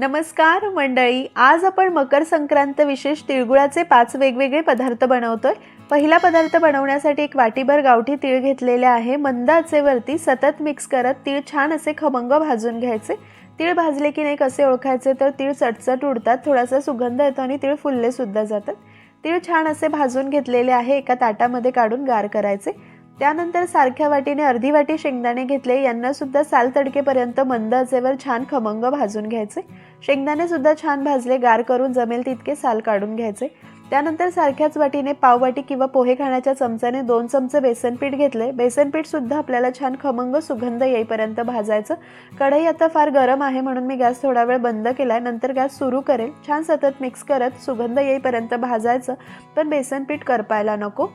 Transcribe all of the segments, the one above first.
नमस्कार मंडळी आज आपण मकर संक्रांत विशेष तिळगुळाचे पाच वेगवेगळे पदार्थ बनवतोय. पहिला पदार्थ बनवण्यासाठी एक वाटीभर गावठी तीळ घेतलेले आहे. मंद आचेवरती सतत मिक्स करत तीळ छान असे खमंग भाजून घ्यायचे. तीळ भाजले की नाही कसे ओळखायचे तर तीळ चटचट उडतात थोडासा सुगंध येतो आणि तीळ फुलले सुद्धा जातात. तीळ छान असे भाजून घेतलेले आहे एका ताटामध्ये काढून गार करायचे. त्यानंतर सारख्या वाटीने अर्धी वाटी शेंगदाणे घेतले. यांना सुद्धा साल तडकेपर्यंत मंद आचेवर छान खमंग भाजून घ्यायचे. शेंगदाणे सुद्धा छान भाजले गार करून जमेल तितके साल काढून घ्यायचे. त्यानंतर सारख्याच वाटीने पाववाटी किंवा पोहे खाण्याच्या चमच्याने दोन चमचे बेसनपीठ घेतले. बेसनपीठसुद्धा सुद्धा आपल्याला छान खमंग सुगंध येईपर्यंत भाजायचं. कढई आता फार गरम आहे म्हणून मी गॅस थोडा वेळ बंद केला. नंतर गॅस सुरू करेल. छान सतत मिक्स करत सुगंध येईपर्यंत भाजायचं. पण बेसनपीठ करपायला नको.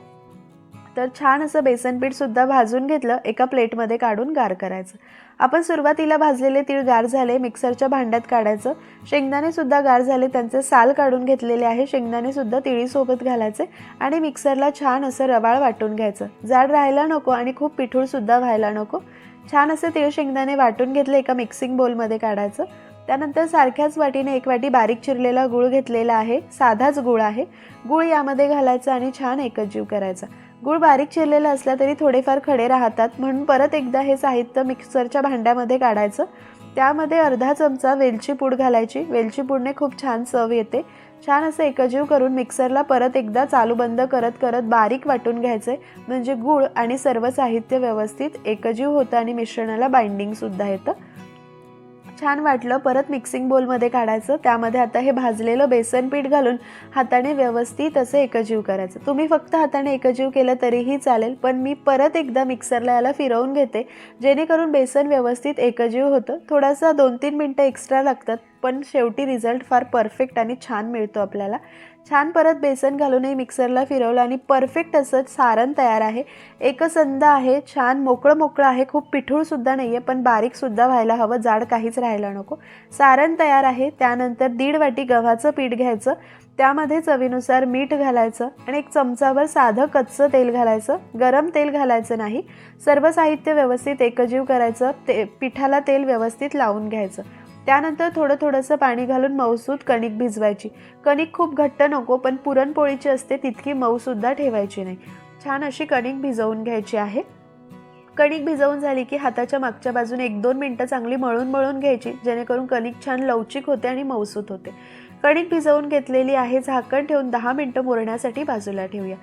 तर छान असं बेसन भाजून घेतलं एका प्लेटमध्ये काढून गार करायचं. आपण सुरुवातीला भाजलेले तीळ गार झाले मिक्सरच्या भांड्यात काढायचं. शेंगदाणेसुद्धा गार झाले त्यांचे साल काढून घेतलेले आहे. शेंगदाणेसुद्धा तिळीसोबत घालायचे आणि मिक्सरला छान असं रवाळ वाटून घ्यायचं. जाड राहायला नको आणि खूप पिठूळसुद्धा व्हायला नको. छान असे तीळ शेंगदाणे वाटून घेतले एका मिक्सिंग बोलमध्ये काढायचं. त्यानंतर सारख्याच वाटीने एक वाटी बारीक चिरलेला गूळ घेतलेला आहे साधाच गूळ आहे. गूळ यामध्ये घालायचा आणि छान एकजीव करायचा. गूळ बारीक चिरलेला असला तरी थोडेफार खडे राहतात. म्हणून परत एकदा हे साहित्य मिक्सरच्या भांड्यामध्ये काढायचं. त्यामध्ये अर्धा चमचा वेलची पूड घालायची. वेलची पूडने खूप छान चव येते. छान असं एकजीव करून मिक्सरला परत एकदा चालू बंद करत करत बारीक वाटून घ्यायचे. म्हणजे गूळ आणि सर्व साहित्य व्यवस्थित एकजीव होतं आणि मिश्रणाला बाइंडिंगसुद्धा येतं. छान वाटलं परत मिक्सिंग बोलमध्ये काढायचं. त्यामध्ये आता हे भाजलेलं बेसन पीठ घालून हाताने व्यवस्थित असं एकजीव करायचं. तुम्ही फक्त हाताने एकजीव केलं तरीही चालेल पण मी परत एकदा मिक्सरला याला फिरवून घेते जेणेकरून बेसन व्यवस्थित एकजीव होतं. थोडासा दोन तीन मिनटं एक्स्ट्रा लागतात पण शेवटी रिझल्ट फार परफेक्ट आणि छान मिळतो आपल्याला. छान परत बेसन घालूनही मिक्सरला फिरवलं आणि परफेक्ट असं सारण तयार आहे. एकसंद आहे छान मोकळं मोकळं आहे खूप पिठूळसुद्धा नाही आहे पण बारीकसुद्धा व्हायला हवं जाड काहीच राहायला नको. सारण तयार आहे त्यानंतर दीड वाटी गव्हाचं पीठ घ्यायचं त्यामध्ये चवीनुसार मीठ घालायचं आणि एक चमचाभर साधं कच्चं तेल घालायचं गरम तेल घालायचं नाही सर्व साहित्य व्यवस्थित एकजीव करायचं ते पिठाला तेल व्यवस्थित लावून घ्यायचं. त्यानंतर थोडं थोडंसं पाणी घालून मऊसूत कणिक भिजवायची. कणिक खूप घट्ट नको पण पुरणपोळीची असते तितकी मऊसुद्धा ठेवायची नाही. छान अशी कणिक भिजवून घ्यायची आहे. कणिक भिजवून झाली की हाताच्या मागच्या बाजूने एक दोन मिनटं चांगली मळून मळून घ्यायची जेणेकरून कणिक छान लवचिक होते आणि मऊसूत होते. कणिक भिजवून घेतलेली आहे झाकण ठेवून दहा मिनटं मुरण्यासाठी बाजूला ठेवूया.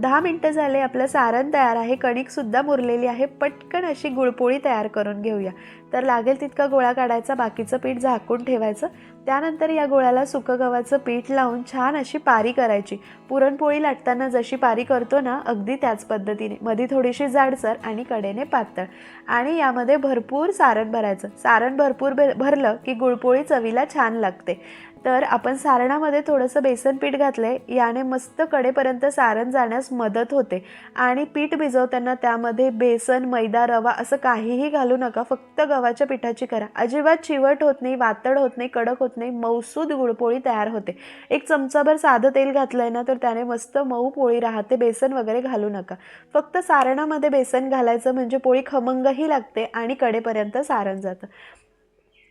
दहा मिनटं झाले आपलं सारण तयार आहे कणिकसुद्धा मुरलेली आहे पटकन अशी गुळपोळी तयार करून घेऊया. तर लागेल तितका गोळा काढायचा बाकीचं पीठ झाकून ठेवायचं. त्यानंतर या गोळ्याला सुकं गव्हाचं पीठ लावून छान अशी पारी करायची. पुरणपोळी लाटताना जशी पारी करतो ना अगदी त्याच पद्धतीने. मध्ये थोडीशी जाडसर आणि कडेने पातळ. आणि यामध्ये भरपूर सारण भरायचं. सारण भरपूर भर भरलं की गुळपोळी चवीला छान लागते. तर आपण सारणामध्ये थोडंसं बेसन पीठ घातलं आहे याने मस्त कडेपर्यंत सारण जाण्यास मदत होते. आणि पीठ भिजवताना त्यामध्ये बेसन मैदा रवा असं काहीही घालू नका. फक्त गव्हाच्या पिठाची करा. अजिबात चिवट होत नाही वातड होत नाही कडक होत नाही. मऊसूद गुळपोळी तयार होते. एक चमचाभर साधं तेल घातलं आहे ना तर त्याने मस्त मऊ पोळी राहते. बेसन वगैरे घालू नका. फक्त सारणामध्ये बेसन घालायचं म्हणजे पोळी खमंगही लागते आणि कडेपर्यंत सारण जातं.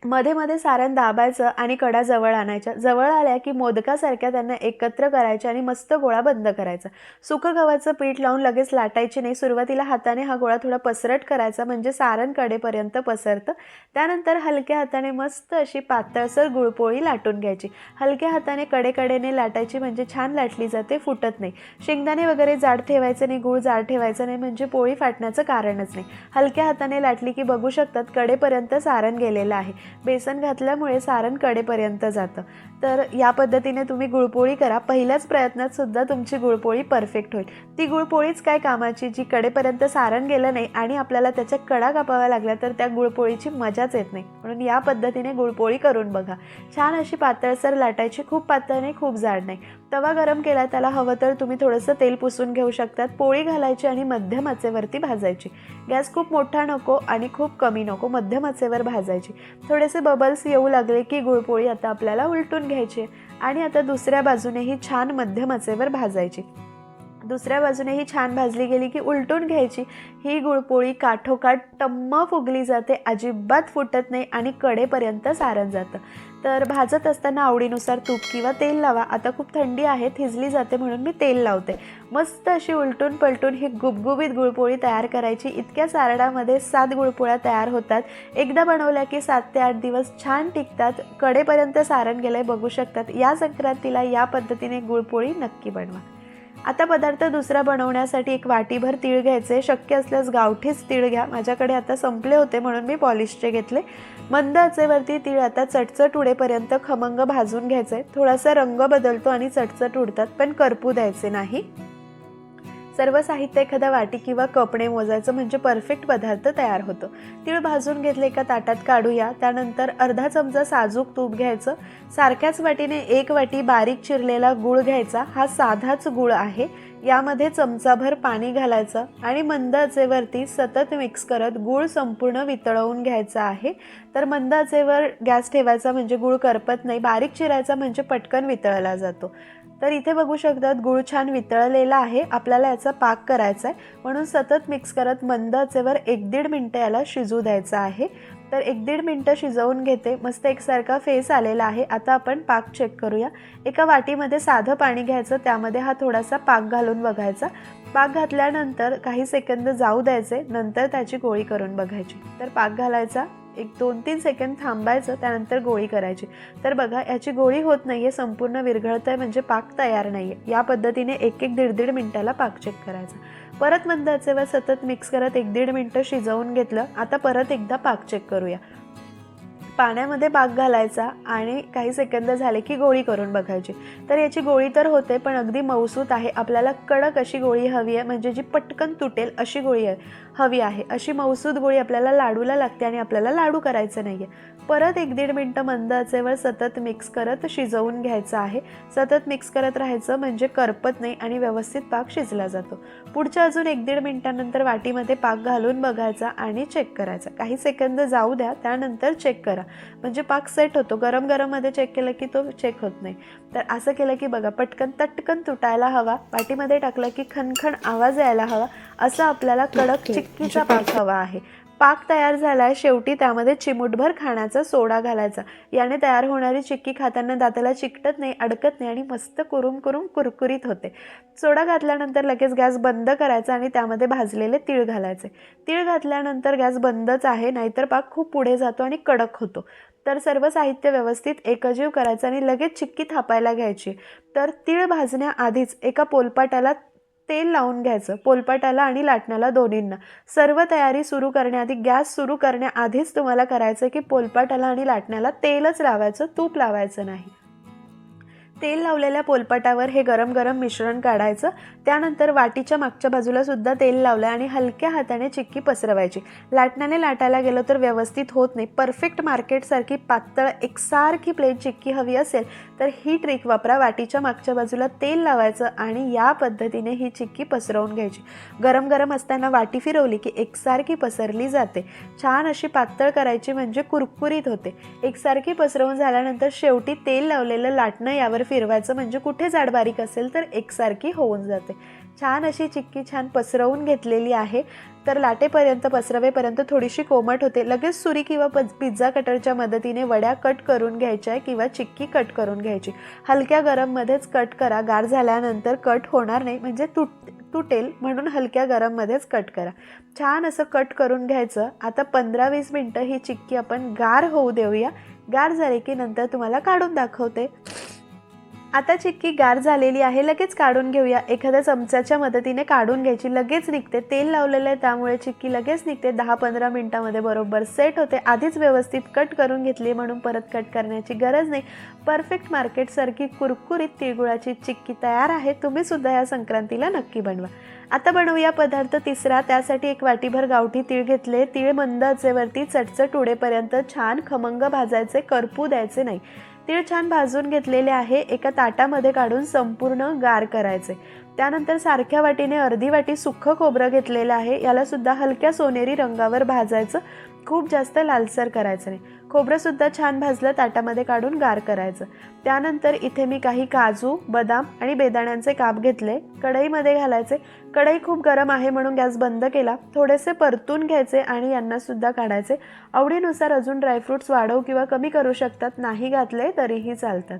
मध्ये मध्ये सारण दाबायचं आणि कडा जवळ आणायच्या. जवळ आल्या की मोदकासारख्या त्यांना एकत्र करायच्या आणि मस्त गोळा बंद करायचा. सुकं गव्हाचं पीठ लावून लगेच लाटायची नाही. सुरुवातीला हाताने हा गोळा थोडा पसरट करायचा म्हणजे सारण कडेपर्यंत पसरतं. त्यानंतर हलक्या हाताने मस्त अशी पातळसर गुळपोळी लाटून घ्यायची. हलक्या हाताने कडेकडेने लाटायची म्हणजे छान लाटली जाते फुटत नाही. शेंगदाणे वगैरे जाड ठेवायचं नाही गुळ जाड ठेवायचं नाही म्हणजे पोळी फाटण्याचं कारणच नाही. हलक्या हाताने लाटली की बघू शकतात कडेपर्यंत सारण गेलेलं आहे. बेसन घातल्यामुळे सारण कडेपर्यंत जातं. तर या पद्धतीने तुम्ही गुळपोळी करा. पहिल्याच प्रयत्नात सुद्धा तुमची गुळपोळी परफेक्ट होईल. ती गुळपोळीच काय कामाची? जी कडेपर्यंत सारण गेलं नाही आणि आपल्याला त्याच्या कडा कापाव्या लागल्या तर त्या गुळपोळीची मजाच येत नाही. म्हणून या पद्धतीने गुळपोळी करून बघा. छान अशी पातळसर लाटायची. खूप पातळ नाही खूप जाड नाही. तवा गरम केला त्याला हवं तर तुम्ही थोडंसं तेल पुसून घेऊ शकतात. पोळी घालायची आणि मध्यम आचेवरती भाजायची. गॅस खूप मोठा नको आणि खूप कमी नको मध्यम आचेवर भाजायची. थोडेसे बबल्स येऊ लागले की गुळपोळी आता आपल्याला उलटून घ्यायची आणि आता दुसऱ्या बाजूनेही छान मध्यम आचेवर भाजायची. दुसऱ्या बाजूने ही छान भाजली गेली की उलटून घ्यायची. ही गुळपोळी काठोकाठ टम्म फुगली जाते अजिबात फुटत नाही आणि कडेपर्यंत सारण जातं. तर भाजत असताना आवडीनुसार तूप किंवा तेल लावा. आता खूप थंडी आहे थिजली जाते म्हणून मी तेल लावते. मस्त अशी उलटून पलटून ही गुबगुबीत गुळपोळी तयार करायची. इतक्या सारडामध्ये सात गुळपोळ्या तयार होतात. एकदा बनवल्या की सात ते आठ दिवस छान टिकतात. कडेपर्यंत सारण गेलंय बघू शकतात. या संक्रांतीला या पद्धतीने गुळपोळी नक्की बनवा. आता पदार्थ दुसरा बनवण्यासाठी एक वाटीभर तीळ घ्यायचे. शक्य असल्यास गावठीच तीळ घ्या. माझ्याकडे आता संपले होते म्हणून मी पॉलिशचे घेतले. मंद आचेवरती तीळ आता चटचट उडेपर्यंत खमंग भाजून घ्यायचे. थोडासा रंग बदलतो आणि चटचट उडतात पण करपू द्यायचे नाही. सर्व साहित्य एखाद्या वाटी किंवा कपडे मोजायचं म्हणजे परफेक्ट पदार्थ तयार होतो. तीळ भाजून घेतले एका ताटात काढूया. त्यानंतर अर्धा चमचा साजूक तूप घ्यायचं. सारख्याच वाटीने एक वाटी बारीक चिरलेला गूळ घ्यायचा. हा साधाच गूळ आहे. यामध्ये चमचाभर पाणी घालायचं आणि मंद आचेवरती सतत मिक्स करत गूळ संपूर्ण वितळवून घ्यायचा आहे. तर मंद आचेवर गॅस ठेवायचा म्हणजे गूळ करपत नाही. बारीक चिरायचा म्हणजे पटकन वितळला जातो. तर इथे बघू शकतात गूळ छान वितळलेला आहे. आपल्याला याचा पाक करायचा आहे म्हणून सतत मिक्स करत मंद आचेवर एक दीड मिनटं याला शिजू द्यायचं आहे. तर एक दीड मिनटं शिजवून घेते. मस्त एकसारखा फेस आलेला आहे. आता आपण पाक चेक करूया. एका वाटीमध्ये साधं पाणी घ्यायचं. त्यामध्ये हा थोडासा पाक घालून बघायचा. पाक घातल्यानंतर काही सेकंद जाऊ द्यायचे. नंतर त्याची गोळी करून बघायची. तर पाक घालायचा. एक दोन तीन सेकंद थांबायचं त्यानंतर गोळी करायची. तर बघा याची गोळी होत नाही आहे संपूर्ण विरघळत आहे म्हणजे पाक तयार नाही आहे या पद्धतीने एक एक दीड दीड मिनटाला पाक चेक करायचा. परत मंदाचे व सतत मिक्स करत एक दीड मिनटं शिजवून घेतलं. आता परत एकदा पाक चेक करूया. पाण्यामध्ये पाक घालायचा आणि काही सेकंद झाले की गोळी करून बघायची. तर याची गोळी तर होते पण अगदी मौसूत आहे. आपल्याला कडक अशी गोळी हवी आहे म्हणजे जी पटकन तुटेल अशी गोळी आहे. हवी आहे. अशी मौसूद गोळी आपल्याला लाडूला लागते आणि आपल्याला लाडू करायचं नाही आहे परत एक दीड मिनटं मंद आचेवर सतत मिक्स करत शिजवून घ्यायचं आहे. सतत मिक्स करत राहायचं म्हणजे करपत नाही आणि व्यवस्थित पाक शिजला जातो. पुढच्या अजून एक दीड मिनटानंतर वाटीमध्ये पाक घालून बघायचा आणि चेक करायचा. काही सेकंद जाऊ द्या त्यानंतर चेक करा. म्हणजे पाक सेट होतो. गरम गरममध्ये चेक केलं की तो चेक होत नाही. तर असं केलं की बघा पटकन तटकन तुटायला हवा. वाटीमध्ये टाकलं की खणखण आवाज यायला हवा. असं आपल्याला कडक चिक्कीचा पाक हवा आहे. पाक तयार झालाय शेवटी त्यामध्ये चिमूटभर खाण्याचा सोडा घालायचा. याने तयार होणारी चिक्की खाताना दाताला चिकटत नाही अडकत नाही आणि मस्त कुरुम कुरुम कुरकुरीत होते. सोडा घातल्यानंतर लगेच गॅस बंद करायचा आणि त्यामध्ये भाजलेले तीळ घालायचे. तीळ घातल्यानंतर गॅस बंदच आहे नाहीतर पाक खूप पुढे जातो आणि कडक होतो. तर सर्व साहित्य व्यवस्थित एकजीव करायचं आणि लगेच चिक्की थापायला घ्यायची. तर तीळ भाजण्याआधीच एका पोलपाटाला तेल लावून घ्यायचं पोलपाटाला आणि लाटण्याला दोन्हींना. सर्व तयारी सुरू करण्याआधी गॅस सुरू करण्याआधीच तुम्हाला करायचं की पोलपाटाला आणि लाटण्याला तेलच लावायचं तूप लावायचं नाही. तेल लावलेल्या पोलपाटावर हे गरम गरम मिश्रण काढायचं. त्यानंतर वाटीच्या मागच्या बाजूला सुद्धा तेल लावलं आणि हलक्या हाताने चिक्की पसरवायची. लाटण्याने लाटायला गेलं तर व्यवस्थित होत नाही. परफेक्ट मार्केटसारखी पातळ एकसारखी प्लेट चिक्की हवी असेल तर ही ट्रिक वापरा. वाटीच्या मागच्या बाजूला तेल लावायचं आणि या पद्धतीने ही चिक्की पसरवून घ्यायची. गरम गरम असताना वाटी फिरवली की एकसारखी पसरली जाते. छान अशी पातळ करायची म्हणजे कुरकुरीत होते. एकसारखी पसरवून झाल्यानंतर शेवटी तेल लावलेलं लाटणं यावर फिरवायचं म्हणजे कुठे जाड बारीक असेल तर एकसारखी होऊन जाते. छान अशी चिक्की छान पसरवून घेतलेली आहे. तर लाटेपर्यंत पसरवेपर्यंत थोडीशी कोमट होते. लगेच सुरी किंवा प पिझ्झा कटरच्या मदतीने वड्या कट करून घ्यायच्या किंवा चिक्की कट करून घ्यायची. हलक्या गरममध्येच कट करा. गार झाल्यानंतर कट होणार नाही. म्हणजे तुट तुटेल म्हणून हलक्या गरममध्येच कट करा. छान असं कट करून घ्यायचं. आता पंधरा वीस मिनटं ही चिक्की आपण गार होऊ देऊया. गार झाली की नंतर तुम्हाला काढून दाखवते. आता चिक्की गार झालेली आहे लगेच काढून घेऊया. एखाद्या चमच्याच्या मदतीने काढून घ्यायची लगेच निघते. तेल लावलेलं आहे त्यामुळे चिक्की लगेच निघते. दहा पंधरा मिनटामध्ये बरोबर सेट होते. आधीच व्यवस्थित कट करून घेतली म्हणून परत कट करण्याची गरज नाही. परफेक्ट मार्केटसारखी कुरकुरीत तिळगुळाची चिक्की तयार आहे. तुम्ही सुद्धा या संक्रांतीला नक्की बनवा. आता बनवूया पदार्थ तिसरा. त्यासाठी एक वाटीभर गावठी तीळ घेतले. तीळ मंद आचेवरती चटचट उडेपर्यंत छान खमंग भाजायचे करपू द्यायचे नाही. तीळ छान भाजून घेतलेले आहे एका ताटामध्ये काढून संपूर्ण गार करायचे. त्यानंतर सारख्या वाटीने अर्धी वाटी सुक्खं खोबरं घेतलेलं आहे याला सुद्धा हलक्या सोनेरी रंगावर भाजायचं. खूप जास्त लालसर करायचं नाही. खोबरंसुद्धा छान भाजलं ताटामध्ये काढून गार करायचं. त्यानंतर इथे मी काही काजू बदाम आणि बेदाण्यांचे काप घेतले. कढईमध्ये घालायचे. कढई खूप गरम आहे म्हणून गॅस बंद केला. थोडेसे परतून घ्यायचे आणि यांनासुद्धा काढायचे. आवडीनुसार अजून ड्रायफ्रुट्स वाढवू किंवा कमी करू शकतात. नाही घातले तरीही चालतात.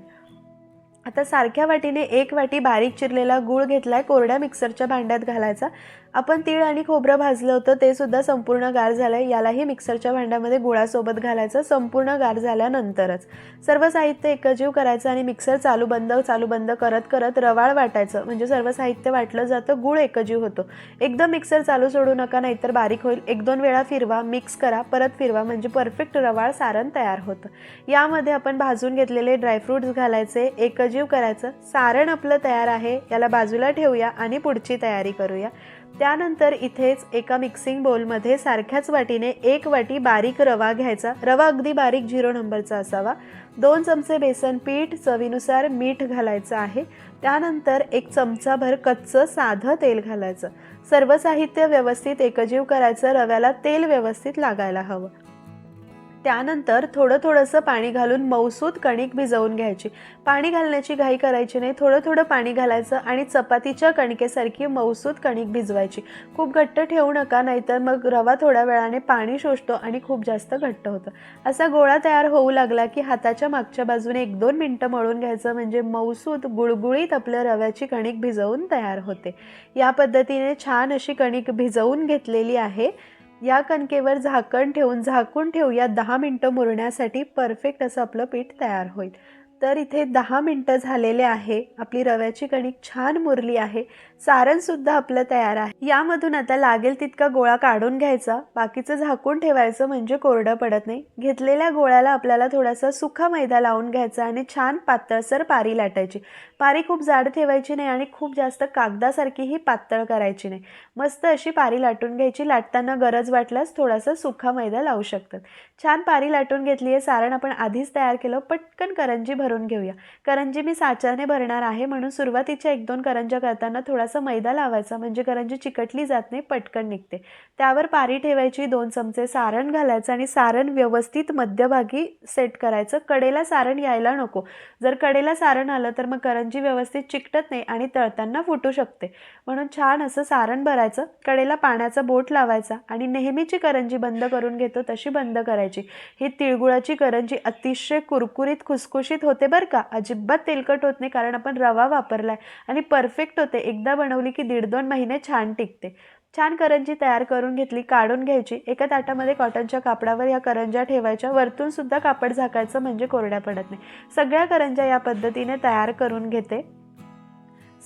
आता सारख्या वाटीने एक वाटी बारीक चिरलेला गूळ घेतला आहे कोरड्या मिक्सरच्या भांड्यात घालायचा. आपण तीळ आणि खोबरं भाजलं होतं ते सुद्धा संपूर्ण गार झालंय. यालाही मिक्सरच्या भांड्यामध्ये गुळासोबत घालायचं. संपूर्ण गार झाल्यानंतरच सर्व साहित्य एकजीव करायचं आणि मिक्सर चालू बंद चालू बंद करत करत रवाळ वाटायचं. म्हणजे सर्व साहित्य वाटलं जातं गुळ एकजीव होतो. एकदम मिक्सर चालू सोडू नका नाहीतर बारीक होईल. एक दोन वेळा फिरवा मिक्स करा परत फिरवा. म्हणजे परफेक्ट रवाळ सारण तयार होतं. यामध्ये आपण भाजून घेतलेले ड्रायफ्रुट्स घालायचे एकजीव करायचं. सारण आपलं तयार आहे याला बाजूला ठेवूया आणि पुढची तयारी करूया. त्यानंतर इथेच एका मिक्सिंग बोलमध्ये सारख्याच वाटीने एक वाटी बारीक रवा घ्यायचा. रवा अगदी बारीक झिरो नंबरचा असावा. दोन चमचे बेसन पीठ चवीनुसार मीठ घालायचं आहे. त्यानंतर एक चमचाभर कच्चं साधं तेल घालायचं. सर्व साहित्य व्यवस्थित एकजीव करायचं रव्याला तेल व्यवस्थित लागायला हवं. त्यानंतर थोडं थोडंसं पाणी घालून मौसूद कणिक भिजवून घ्यायची. पाणी घालण्याची घाई करायची नाही. थोडं थोडं पाणी घालायचं आणि चपातीच्या कणकेसारखी मौसूद कणिक भिजवायची. खूप घट्ट ठेवू नका नाहीतर मग रवा थोड्या वेळाने पाणी शोषतो आणि खूप जास्त घट्ट होतं. असा गोळा तयार होऊ लागला की हाताच्या मागच्या बाजूने एक दोन मिनटं मळून घ्यायचं म्हणजे मौसूद गुळगुळीत आपल्या रव्याची कणिक भिजवून तयार होते. या पद्धतीने छान अशी कणिक भिजवून घेतलेली आहे. या कणकेवर झाकण ठेवून झाकून ठेवूया. दहा मिनटं मुरण्यासाठी परफेक्ट असं आपलं पीठ तयार होईल. तर इथे दहा मिनटं झालेले आहे. आपली रव्याची कणिक छान मुरली आहे. सारणसुद्धा आपलं तयार आहे. यामधून आता लागेल तितका गोळा काढून घ्यायचा. बाकीचं झाकून ठेवायचं म्हणजे कोरडं पडत नाही. घेतलेल्या गोळ्याला आपल्याला थोडासा सुखा मैदा लावून घ्यायचा आणि छान पातळसर पारी लाटायची. पारी खूप जाड ठेवायची नाही आणि खूप जास्त कागदासारखीही पातळ करायची नाही. मस्त अशी पारी लाटून घ्यायची. लाटताना गरज वाटल्यास थोडासा सुखा मैदा लावू शकतात. छान पारी लाटून घेतली आहे सारण आपण आधीच तयार केलं. पटकन करंजी भर भरून घेऊया. करंजी मी साच्याने भरणार आहे म्हणून सुरुवातीच्या एक दोन करंज्या करताना थोडासा मैदा लावायचा. म्हणजे करंजी चिकटली जात नाही पटकन निघते. त्यावर पारी ठेवायची दोन चमचे सारण घालायचं आणि सारण व्यवस्थित मध्यभागी सेट करायचं. कडेला सारण यायला नको. जर कडेला सारण आलं तर मग करंजी व्यवस्थित चिकटत नाही आणि तळताना फुटू शकते. म्हणून छान असं सारण भरायचं. कडेला पाण्याचा बोट लावायचा आणि नेहमीची करंजी बंद करून घेतो तशी बंद करायची. ही तिळगुळाची करंजी अतिशय कुरकुरीत खुसखुशीत होते. बरं का. अजिबात तेलकट होत नाही कारण आपण रवा वापरलाय आणि परफेक्ट होते. एकदा बनवली की दीड दोन महिने छान टिकते. छान करंजी तयार करून घेतली काढून घ्यायची. एका ताटामध्ये कॉटनच्या कापडावर या करंज्या ठेवायच्या. वरतून सुद्धा कापड झाकायचं म्हणजे कोरड्या पडत नाही. सगळ्या करंज्या या पद्धतीने तयार करून घेते.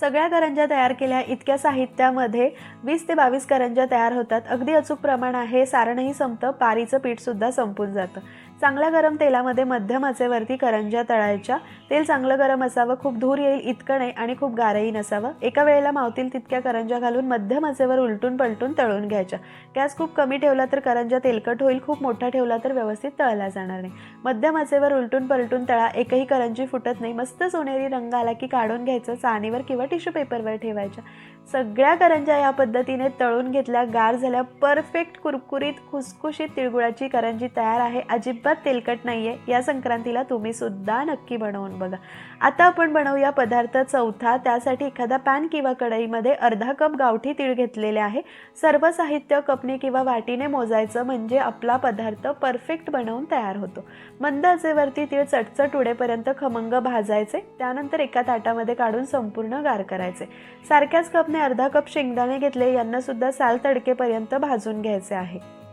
सगळ्या करंज्या तयार केल्या इतक्या साहित्यामध्ये वीस ते बावीस करंज्या तयार होतात. अगदी अचूक प्रमाण आहे सारणही संपतं पारीचं पीठसुद्धा संपून जातं. चांगल्या गरम तेलामध्ये मध्यम आचेवरती करंज्या तळायच्या. तेल चांगलं गरम असावं खूप धूर येईल इतकं नाही आणि खूप गारही नसावं. एका वेळेला मावतील तितक्या करंज्या घालून मध्यम आचेवर उलटून पलटून तळून घ्यायच्या. गॅस खूप कमी ठेवला तर करंज्या तेलकट होईल खूप मोठा ठेवला तर व्यवस्थित तळला जाणार नाही. मध्यम आचेवर उलटून पलटून तळा एकही करंजी फुटत नाही. मस्त सोनेरी रंग आला की काढून घ्यायचं चाणीवर किंवा टिश्यू पेपरवर ठेवायच्या. सगळ्या करंज्या या पद्धतीने तळून घेतल्या गार झाल्या परफेक्ट कुरकुरीत खुसखुशीत तिळगुळाची करंजी तयार आहे. अजिबात तेलकट नाही आहे या संक्रांतीला तुम्ही सुद्धा नक्की बनवून बघा. आता आपण बनवूया पदार्थ चौथा. त्यासाठी एखादा पॅन किंवा कढईमध्ये अर्धा कप गावठी तीळ घेतलेले आहे. सर्व साहित्य कपने किंवा वाटीने मोजायचं म्हणजे आपला पदार्थ परफेक्ट बनवून तयार होतो. मंद आचेवरती तीळ चटचट उडेपर्यंत खमंग भाजायचे. त्यानंतर एका ताटामध्ये काढून संपूर्ण गार करायचे. सारख्याच कपने अर्धा कप शेंगदाणे घेतले. यांना सुद्धा साल तडकेपर्यंत भाजून घ्यायचे आहे.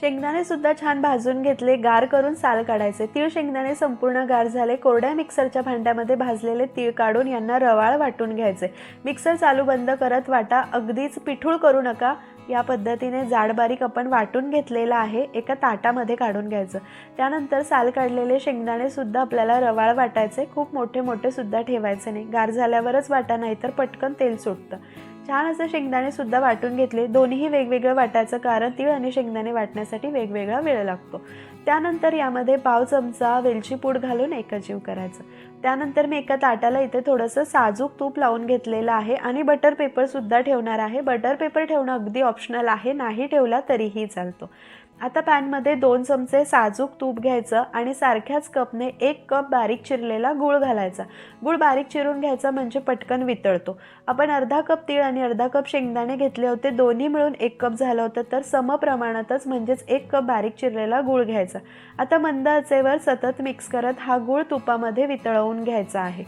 शेंगदाणे सुद्धा छान भाजून घेतले गार करून साल काढायचे. तीळ शेंगदाणे संपूर्ण गार झाले. कोरड्या मिक्सरच्या भांड्यामध्ये भाजलेले तीळ काढून यांना रवाळ वाटून घ्यायचे. मिक्सर चालू बंद करत वाटा अगदीच पिठूळ करू नका. या पद्धतीने जाड बारीक आपण वाटून घेतलेला आहे एका ताटामध्ये काढून घ्यायचं. त्यानंतर साल काढलेले शेंगदाणे सुद्धा आपल्याला रवाळ वाटायचे. खूप मोठे मोठे सुद्धा ठेवायचे नाही. गार झाल्यावरच वाटा नाही तर पटकन तेल सुटतं. छान असं शेंगदाणे सुद्धा वाटून घेतले. दोन्हीही वेगवेगळं वाटायचं कारण तीळ आणि शेंगदाणे वाटण्यासाठी वेगवेगळा वेळ लागतो. त्यानंतर यामध्ये पाव चमचा वेलची पूड घालून एकजीव करायचं. त्यानंतर मी एका ताटाला इथे थोडंसं साजूक तूप लावून घेतलेलं आहे आणि बटर पेपरसुद्धा ठेवणार आहे. बटर पेपर ठेवणं अगदी ऑप्शनल आहे. नाही ठेवला तरीही चालतो. आता पॅनमध्ये दोन चमचे साजूक तूप घ्यायचं आणि सारख्याच कपने एक कप बारीक चिरलेला गूळ घालायचा. गूळ बारीक चिरून घ्यायचा म्हणजे पटकन वितळतो. आपण अर्धा कप तीळ आणि अर्धा कप शेंगदाणे घेतले होते दोन्ही मिळून एक कप झालं होतं तर समप्रमाणातच म्हणजेच एक कप बारीक चिरलेला गूळ घ्यायचा. आता मंद आचेवर सतत मिक्स करत हा गूळ तुपामध्ये वितळवून घ्यायचा आहे.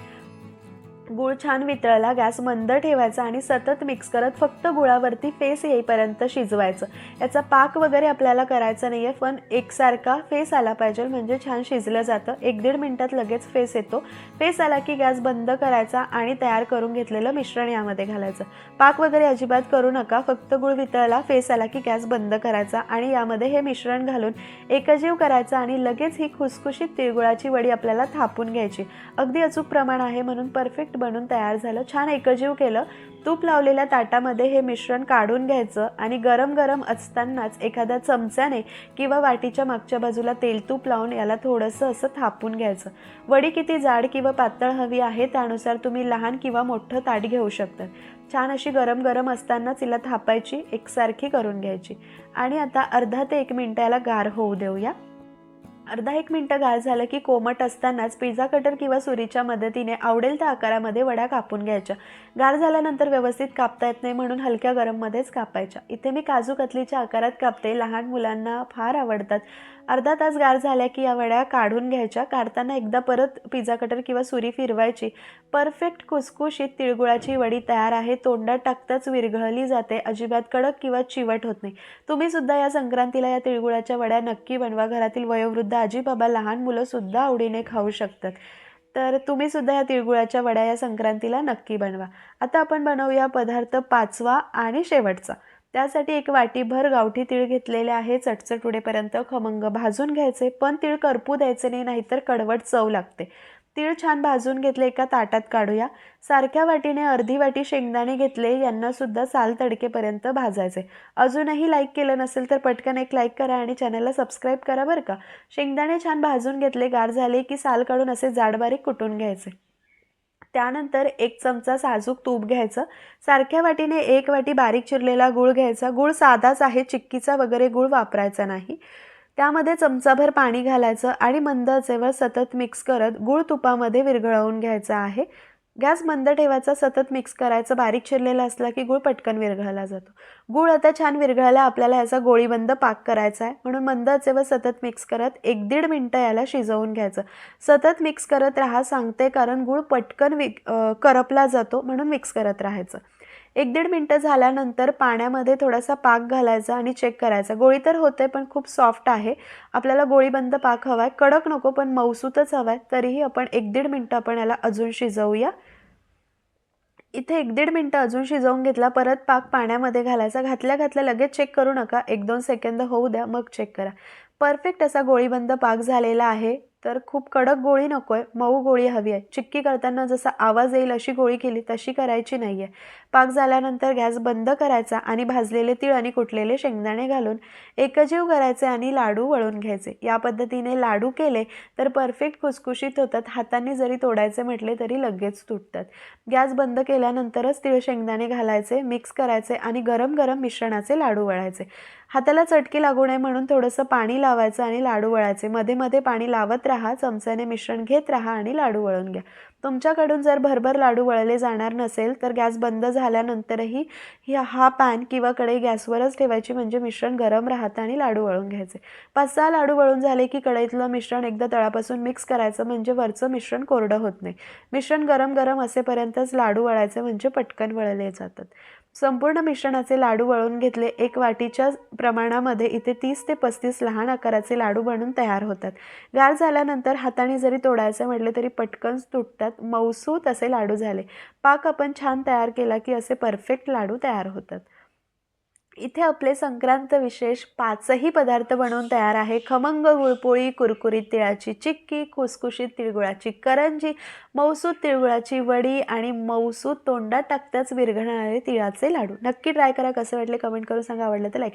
गूळ छान वितळला गॅस मंद ठेवायचा आणि सतत मिक्स करत फक्त गुळावरती फेस येईपर्यंत शिजवायचं. याचा पाक वगैरे आपल्याला करायचा नाही आहे पण एकसारखा फेस आला पाहिजे म्हणजे छान शिजलं जातं. एक दीड मिनटात लगेच फेस येतो. फेस आला की गॅस बंद करायचा आणि तयार करून घेतलेलं मिश्रण यामध्ये घालायचं. पाक वगैरे अजिबात करू नका फक्त गुळ वितळला फेस आला की गॅस बंद करायचा आणि यामध्ये हे मिश्रण घालून एकजीव करायचं आणि लगेच ही खुसखुशीत तिळगुळाची वडी आपल्याला थापून घ्यायची. अगदी अचूक प्रमाण आहे म्हणून परफेक्ट बनून तयार झालं. छान एकजीव केलं. तूप लावलेल्या ताटामध्ये हे मिश्रण काढून घ्यायचं आणि गरम गरम असतानाच एखाद्या चमच्याने किंवा वाटीच्या मागच्या बाजूला तेल तूप लावून याला थोडंसं असं थापून घ्यायचं. वडी किती जाड किंवा पातळ हवी आहे त्यानुसार तुम्ही लहान किंवा मोठं ताट घेऊ शकता. छान अशी गरम गरम असतानाच तिला थापायची एकसारखी करून घ्यायची. आणि आता अर्धा ते एक मिनटं याला गार होऊ देऊया. अर्धा एक मिनटं गार झालं की कोमट असतानाच पिझ्झा कटर किंवा सुरीच्या मदतीने आवडेल त्या आकारामध्ये वड्या कापून घ्यायच्या. गार झाल्यानंतर व्यवस्थित कापता येत नाही म्हणून हलक्या गरममध्येच कापायच्या. इथे मी काजू कतलीच्या आकारात कापते. लहान मुलांना फार आवडतात. अर्धा तास गार झाल्या की या वड्या काढून घ्यायच्या. काढताना एकदा परत पिझ्झा कटर किंवा सुरी फिरवायची. परफेक्ट खुसखुशीत तिळगुळाची वडी तयार आहे. तोंडात टाकताच विरघळली जाते. अजिबात कडक किंवा चिवट होत नाही. तुम्ही सुद्धा या संक्रांतीला या तिळगुळाच्या वड्या नक्की बनवा. घरातील वयोवृद्ध आजीबाबा लहान मुलं सुद्धा आवडीने खाऊ शकतात. तर तुम्ही सुद्धा या तिळगुळाच्या वड्या या संक्रांतीला नक्की बनवा. आता आपण बनवूया पदार्थ पाचवा आणि शेवटचा. त्यासाठी एक वाटीभर गावठी तीळ घेतलेले आहे. चटचट उडेपर्यंत खमंग भाजून घ्यायचे पण तीळ करपू द्यायचे नाही नाहीतर कडवट चव लागते. तीळ छान भाजून घेतले एका ताटात काढूया. सारख्या वाटीने अर्धी वाटी शेंगदाणे घेतले यांनासुद्धा साल तडकेपर्यंत भाजायचे. अजूनही लाईक केलं नसेल तर पटकन एक लाईक करा आणि चॅनलला सबस्क्राईब करा बरं का. शेंगदाणे छान भाजून घेतले गार झाले की साल काढून असे जाडबारीक कुटून घ्यायचे. त्यानंतर एक चमचा साजूक तूप घ्यायचं. सारख्या वाटीने एक वाटी बारीक चिरलेला गूळ घ्यायचा. गूळ साधाच आहे चिक्कीचा वगैरे गूळ वापरायचा नाही. त्यामध्ये चमचाभर पाणी घालायचं आणि मंद आचेवर सतत मिक्स करत गूळ तुपामध्ये विरघळवून घ्यायचा आहे. गॅस मंद ठेवायचा सतत मिक्स करायचं बारीक चिरलेला असला की गूळ पटकन विरघळला जातो. गूळ आता छान विरघळला आपल्याला याचा गोळीबंद पाक करायचा आहे. म्हणून मंद आचेवर सतत मिक्स करत एक दीड मिनटं याला शिजवून घ्यायचं. सतत मिक्स करत राहा सांगते कारण गूळ पटकन वि करपला जातो म्हणून मिक्स करत राहायचं. एक दीड मिनटं झाल्यानंतर पाण्यामध्ये थोडासा पाक घालायचा आणि चेक करायचा. गोळी तर होते पण खूप सॉफ्ट आहे. आपल्याला गोळीबंद पाक हवा आहे कडक नको पण मौसूतच हवा आहे तरीही आपण एक दीड मिनटं आपण याला अजून शिजवूया. इथे एक दीड मिनटं अजून शिजवून घेतला परत पाक पाण्यामध्ये घालायचा. घातल्या घातल्या लगेच चेक करू नका. एक दोन सेकंद होऊ द्या मग चेक करा. परफेक्ट असा गोळीबंद पाक झालेला आहे. तर खूप कडक गोळी नको आहे मऊ गोळी हवी आहे. चिक्की करताना जसा आवाज येईल अशी गोळी केली तशी करायची नाही आहे पाक झाल्यानंतर गॅस बंद करायचा आणि भाजलेले तीळ आणि कुटलेले शेंगदाणे घालून एकजीव करायचे आणि लाडू वळून घ्यायचे. या पद्धतीने लाडू केले तर परफेक्ट खुसखुशीत होतात हातांनी जरी तोडायचे म्हटले तरी लगेच तुटतात. गॅस बंद केल्यानंतरच तीळ शेंगदाणे घालायचे मिक्स करायचे आणि गरम गरम मिश्रणाचे लाडू वळायचे. हाताला चटकी लागू नये म्हणून थोडंसं पाणी लावायचं आणि लाडू वळायचे. मध्ये मध्ये पाणी लावत राहा चमच्याने मिश्रण घेत राहा आणि लाडू वळून घ्या. तुमच्याकडून जर भरभर लाडू वळले जाणार नसेल तर गॅस बंद झाल्यानंतरही हा पॅन किंवा कढई गॅसवरच ठेवायची. म्हणजे मिश्रण गरम राहतं आणि लाडू वळून घ्यायचे. पाच सहा लाडू वळून झाले की कढईतलं मिश्रण एकदा तळापासून मिक्स करायचं. म्हणजे वरचं मिश्रण कोरडं होत नाही. मिश्रण गरम गरम असेपर्यंतच लाडू वळायचे. म्हणजे पटकन वळले जातात. संपूर्ण मिश्रणाचे लाडू वळून घेतले. एक वाटीच्या प्रमाणामध्ये इथे तीस ते पस्तीस लहान आकाराचे लाडू बनून तयार होतात. गार झाल्यानंतर हाताने जरी तोडायचं म्हटले तरी पटकन तुटतात. मौसूत असे लाडू झाले. पाक आपण छान तयार केला की असे परफेक्ट लाडू तयार होतात. इथे आपले संक्रांत विशेष पाचही पदार्थ बनवून तयार आहे. खमंग गुळपोळी कुरकुरीत तिळाची चिक्की खुसखुशीत तिळगुळाची करंजी मौसूद तिळगुळाची वडी आणि मौसूद तोंडात टाकताच विरघळणारे तिळाचे लाडू. नक्की ट्राय करा. कसं वाटले कमेंट करून सांगा. आवडलं तर लाईक